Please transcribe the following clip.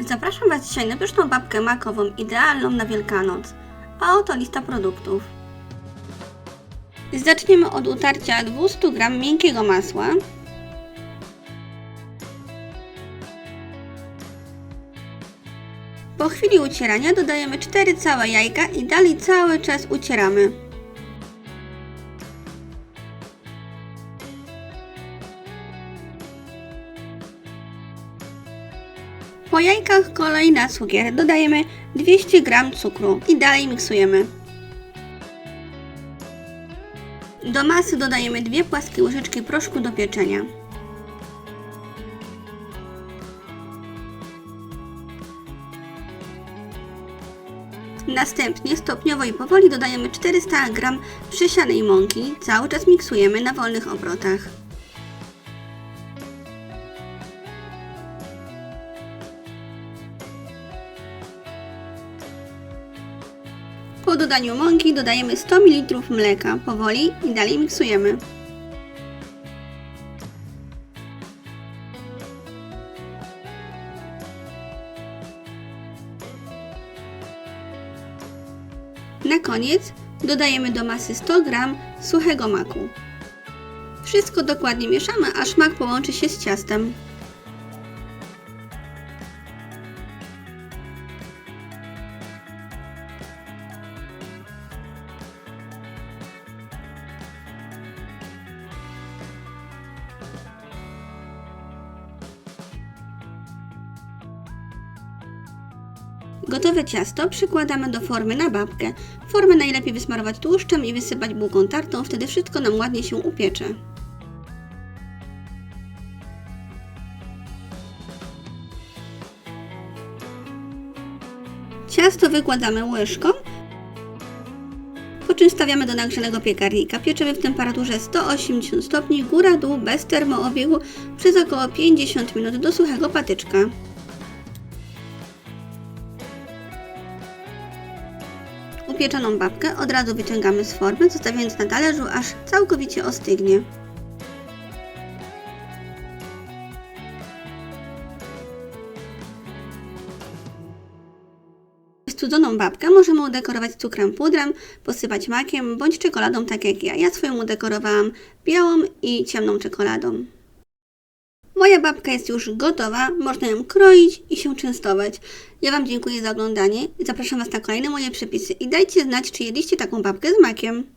Zapraszam Was dzisiaj na pyszną babkę makową, idealną na Wielkanoc. A oto lista produktów. Zaczniemy od utarcia 200 g miękkiego masła. Po chwili ucierania dodajemy 4 całe jajka i dalej cały czas ucieramy. Po jajkach kolej na cukier dodajemy 200 g cukru i dalej miksujemy. Do masy dodajemy dwie płaskie łyżeczki proszku do pieczenia. Następnie stopniowo i powoli dodajemy 400 g przesianej mąki, cały czas miksujemy na wolnych obrotach. Po dodaniu mąki dodajemy 100 ml mleka, powoli i dalej miksujemy. Na koniec dodajemy do masy 100 g suchego maku. Wszystko dokładnie mieszamy, aż mak połączy się z ciastem. Gotowe ciasto przykładamy do formy na babkę. Formę najlepiej wysmarować tłuszczem i wysypać bułką tartą, wtedy wszystko nam ładnie się upiecze. Ciasto wykładamy łyżką, po czym stawiamy do nagrzanego piekarnika. Pieczemy w temperaturze 180 stopni, góra-dół, bez termoobiegu przez około 50 minut do suchego patyczka. Upieczoną babkę od razu wyciągamy z formy, zostawiając na talerzu, aż całkowicie ostygnie. Studzoną babkę możemy udekorować cukrem pudrem, posypać makiem bądź czekoladą, tak jak ja. Ja swoją udekorowałam białą i ciemną czekoladą. Moja babka jest już gotowa, można ją kroić i się częstować. Ja Wam dziękuję za oglądanie i zapraszam Was na kolejne moje przepisy i dajcie znać, czy jedliście taką babkę z makiem.